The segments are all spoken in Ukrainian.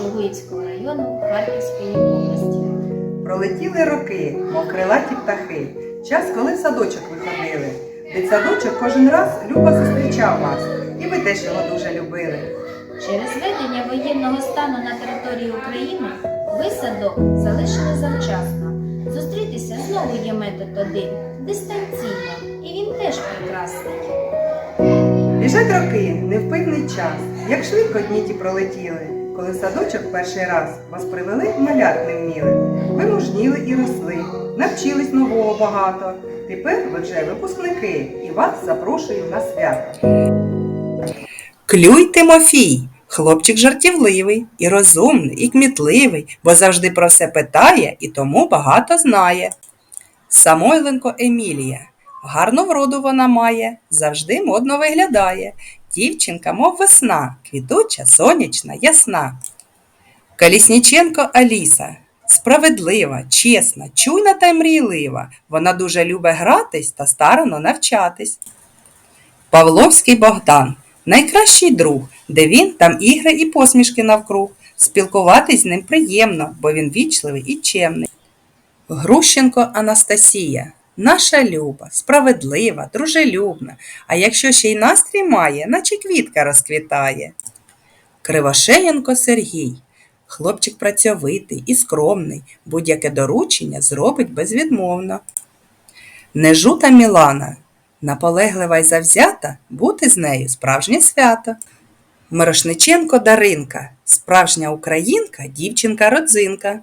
Чугуївського району Харківської області. Пролетіли роки, мов крилаті птахи. Час, коли в садочок виходили. Дитсадочок кожен раз любо зустрічав вас, і ви теж його дуже любили. Через введення воєнного стану на території України ви садок залишили завчасно. Зустрітися знову є метод один дистанційно, і він теж прекрасний. Біжать роки, невпинний час, як швидко дні ті пролетіли, коли в садочок перший раз вас привели малят не вміли. Ви мужніли і росли, навчились нового багато. Тепер ви вже випускники, і вас запрошую на свято. Клюй Тимофій, хлопчик жартівливий, і розумний, і кмітливий, бо завжди про все питає і тому багато знає. Самойленко Емілія. Гарну вроду вона має, завжди модно виглядає. Дівчинка, мов весна, квітуча, сонячна, ясна. Колісніченко Аліса. Справедлива, чесна, чуйна та мрійлива. Вона дуже любить гратись та старано навчатись. Павловський Богдан найкращий друг, де він, там ігри і посмішки навкруг. Спілкуватись з ним приємно, бо він вічливий і чемний. Грущенко Анастасія. Наша люба, справедлива, дружелюбна, а якщо ще й настрій має, наче квітка розквітає. Кривошеєнко Сергій. Хлопчик працьовитий і скромний, будь-яке доручення зробить безвідмовно. Нежута Мілана. Наполеглива й завзята, бути з нею справжнє свято. Мирошниченко Даринка, справжня українка, дівчинка-родзинка.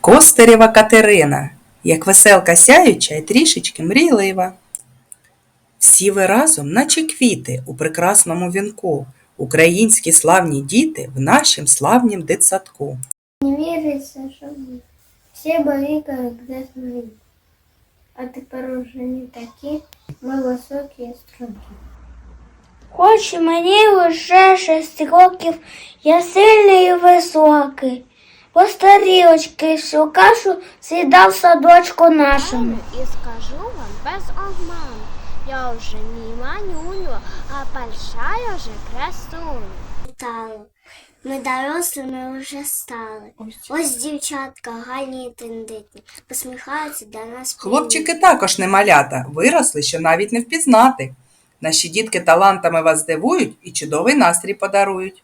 Костерєва Катерина, як веселка сяюча і трішечки мрійлива. Всі ви разом, наче квіти у прекрасному вінку, українські славні діти в нашім славнім дитсадку. Не что мы все барикают где смотри. А тепер уже не такі, ми високі і стрункі. Хоч мені лише шість років, я сильний і високий. По старілочки всю кашу з'їдав садочку нашому. І скажу вам без обману, я вже не манюню, а большая вже красуню. Стало. Ми дорослими вже стали. Ось дівчатка гарні і тендитні, посміхаються до нас. Хлопчики також не малята, виросли, що навіть не впізнати. Наші дітки талантами вас здивують і чудовий настрій подарують.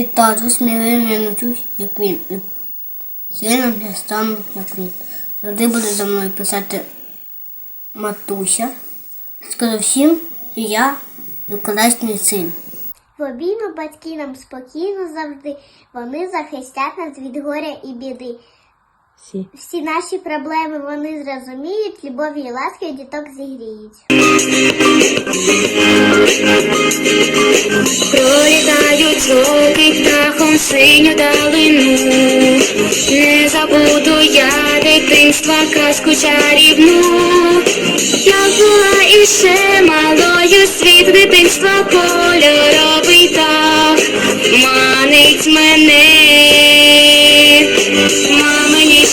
Від тату сміливим я навчусь, як він. І сином я стану, як він. Завжди буде за мною писати матуся. Скажу всім, що я викладачний син. В батьки нам спокійно завжди. Вони захистять нас від горя і біди. Всі. Всі наші проблеми вони зрозуміють, любові і ласки діток зігріють. Пролітають роки птахом синю далину. Не забуду я дитинства казку чарівну. Я була іще малою, світ дитинства кольоровий так манить мене.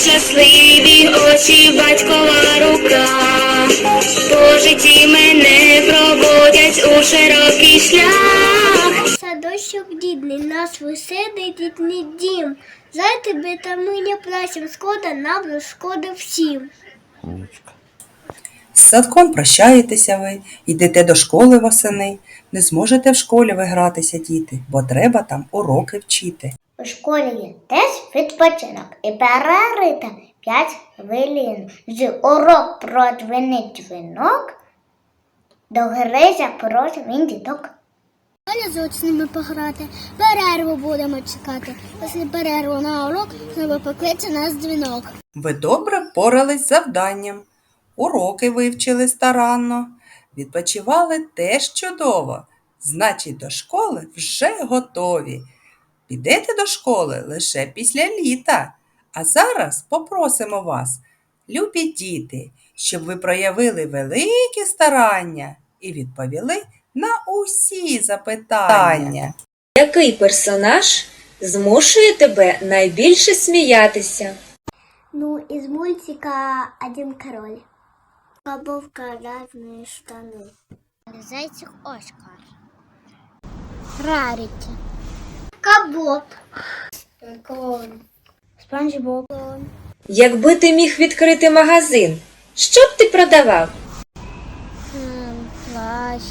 Щасливі очі, батькова рука. По житті мене проводять у широкий шлях. Садочок дідний, нас висидить дітний дім. За тебе та ми не плачем, шкода нам, шкода всім. З садком прощаєтеся ви, йдете до школи восени. Не зможете в школі ви гратися, діти, бо треба там уроки вчити. У школі є теж відпочинок і перерита п'ять хвилин. З урок про дзвінить дзвінок, до гри запросив він діток. Далі з учнями пограти, перерву будемо чекати. Після перерву на урок знову покличе нас дзвінок. Ви добре впорались з завданням, уроки вивчили старанно, відпочивали теж чудово. Значить, до школи вже готові. Підете до школи лише після літа. А зараз попросимо вас, любі діти, щоб ви проявили велике старання і відповіли на усі запитання. Який персонаж змушує тебе найбільше сміятися? Ну, із мультика Один король. Бабовка разные штаны. Зайчик Оскар. Рарити. Кабот. Клоун. Спанч Боб. Якби ти міг відкрити магазин, що б ти продавав? Плащ.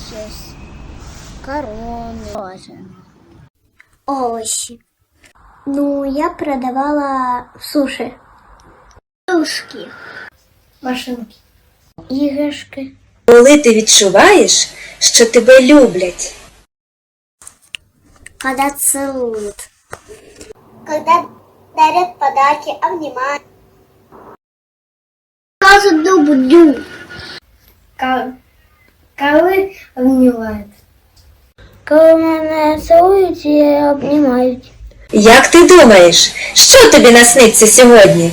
Корони. Тоже. Овощи. Ну, я продавала суши. Игрушки. Машинки. Іграшки. Коли ти відчуваєш, що тебе люблять? Когда целуют. Когда дарят подарки, обнимают. Кажут люблю. Коли обнимают. Коли мене цілують і обнімають. Як ти думаєш, що тобі насниться сьогодні?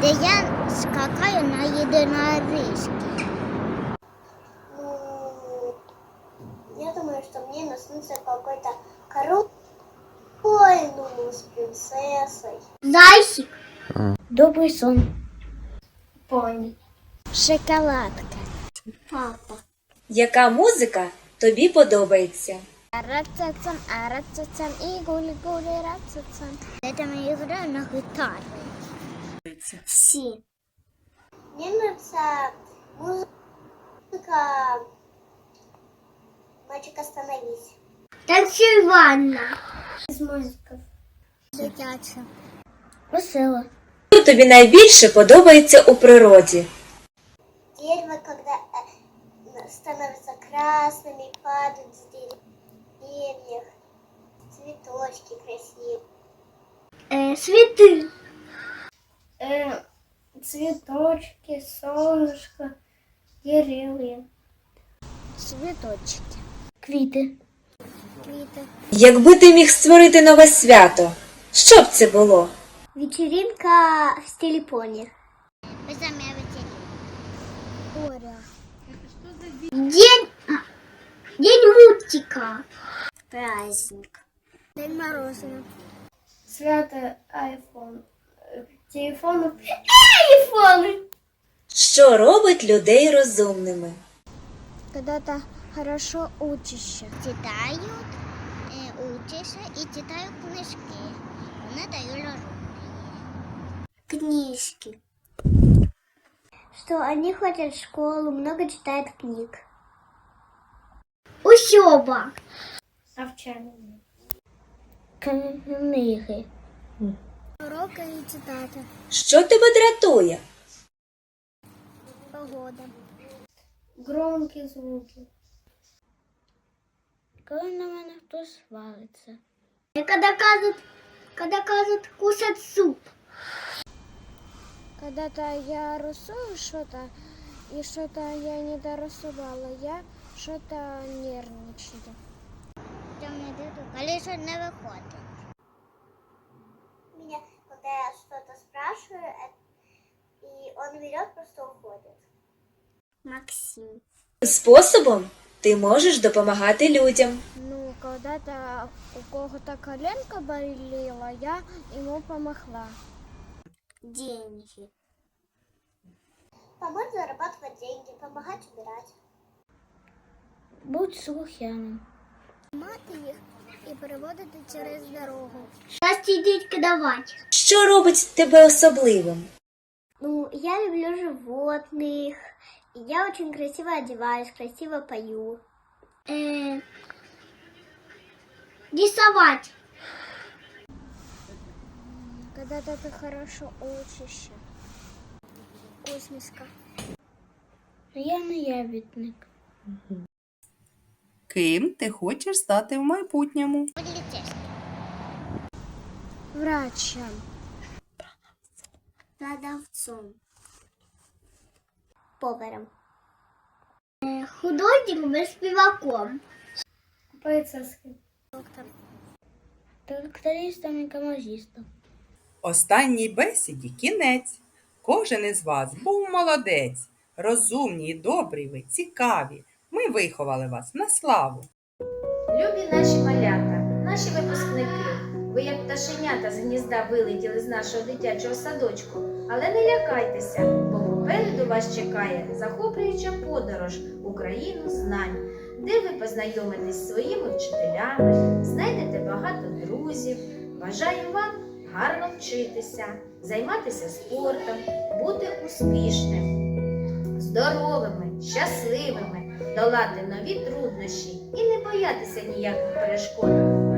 Да я скакаю на единорожке. Ну, я думаю, что мне наснится какой-то король ну, с принцессой. Зайчик. Добрий сон. Пони. Шоколадка. Папа. Яка музика тобі подобається? Рацацам, арацацам и гули-гули рацацам. Это я играю на гитаре. Все. Мне нравится музыка Мальчик, остановись. Танцевальна. Из музыков. Дитяча. Весела. Що тобі найбільше подобається у природі? Дерево, когда э, становятся красными, падают с деревьев. Цветочки красивые. Э, цветы. Э, цветочки, солнышко, деревья. Цветочки. Квіти. Квиты. Якби ти міг створити нове свято, що б це було? Вечеринка в стиле пони. Вы сами вечеринка. День, день мультика. Праздник. День морозива. Свято айфон. Телефону. Айфоны! Що робить людей розумними? Когда ты хорошо учишься. Читают, учишься и читают книжки. Вони дають Книжки. Что они ходят в школу, много читают книг. Учеба. Овчарня. книги. Уроки і читати. Що тебе дратує? Погода. Громкі звуки. Коли на мене хтось свалиться. И когда кажут, когда кажут кушать суп. Когда-то я рисую что-то, и что-то я не дорисувала, я что-то нервничаю. Коли що не виходить. Меня, когда я что-то спрашиваю, э, и он берет, просто уходит. Максим. Способом ти можеш допомагати людям. Ну, когда-то у кого-то коленка болела, я ему помогла. Деньги. Помочь зарабатывать деньги, помогать убирать. Будь слухняним. Мати їх і переводити через дорогу. Часті дітки давати. Що робить тебе особливим? Ну, я люблю животных. И я очень красиво одеваюсь, красиво пою. Э, рисовать. Когда-то ты хорошо учишься. Космиска. Я не ябідник. Ким ти хочеш стати в майбутньому? Врачем. Продавцом. Поваром. Э, художником и спиваком. Полицейский. Доктор. Трактористом і камазістом. Останній бесіді кінець. Кожен із вас був молодець. Розумні і добрі ви, цікаві. Ми виховали вас на славу. Любі наші малята, наші випускники, ви як пташенята з гнізда вилетіли з нашого дитячого садочку, але не лякайтеся, бо попереду вас чекає захоплююча подорож у країну знань, де ви познайомитесь зі своїми вчителями, знайдете багато друзів. Бажаю вам гарно вчитися, займатися спортом, бути успішним, здоровими, щасливими, долати нові труднощі і не боятися ніяких перешкод.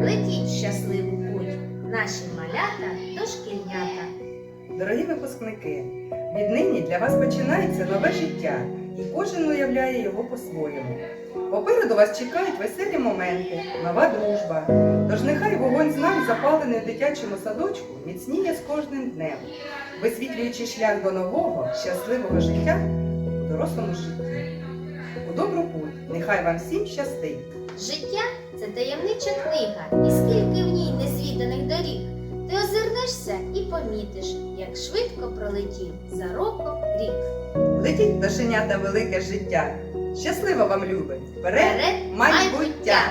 Летіть щасливу путь, наші малята дошкільнята. Дорогі випускники, віднині для вас починається нове життя, і кожен уявляє його по-своєму. Попереду вас чекають веселі моменти, нова дружба. Тож нехай вогонь знань, запалений в дитячому садочку, міцніє з кожним днем, висвітлюючи шлях до нового, щасливого життя у дорослому житті. У добру путь, нехай вам всім щастить! Життя це таємнича книга, і скільки в ній незвіданих доріг. Ти озирнешся і помітиш, як швидко пролетів за роком рік. Летіть пташенята велике життя! Щасливо вам, любить! Вперед, майбуття!